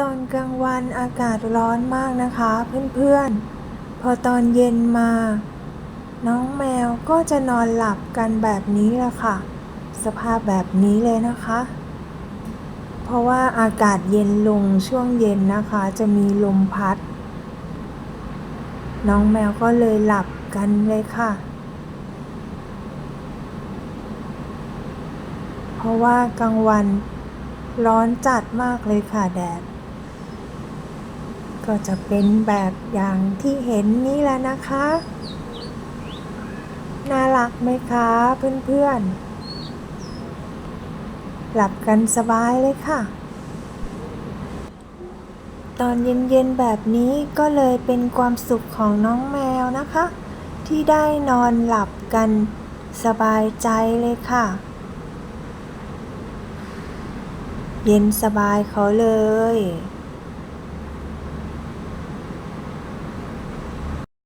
ตอนกลางวันอากาศร้อนมากนะคะเพื่อนๆ พอตอนเย็นมา น้องแมวก็จะนอนหลับกันแบบนี้แหละค่ะ สภาพแบบนี้เลยนะคะ เพราะว่าอากาศเย็นลงช่วงเย็นนะคะ จะมีลมพัด น้องแมวก็เลยหลับกันเลยค่ะ เพราะว่ากลางวันร้อนจัดมากเลยค่ะแดด ก็จะเป็นแบบอย่างที่เห็นนี่แหละนะคะ น่ารักไหมคะเพื่อนๆ หลับกันสบายเลยค่ะ ตอนเย็นๆแบบนี้ก็เลยเป็นความสุขของน้องแมวนะคะ ที่ได้นอนหลับกันสบายใจเลยค่ะ เย็นสบายเขาเลย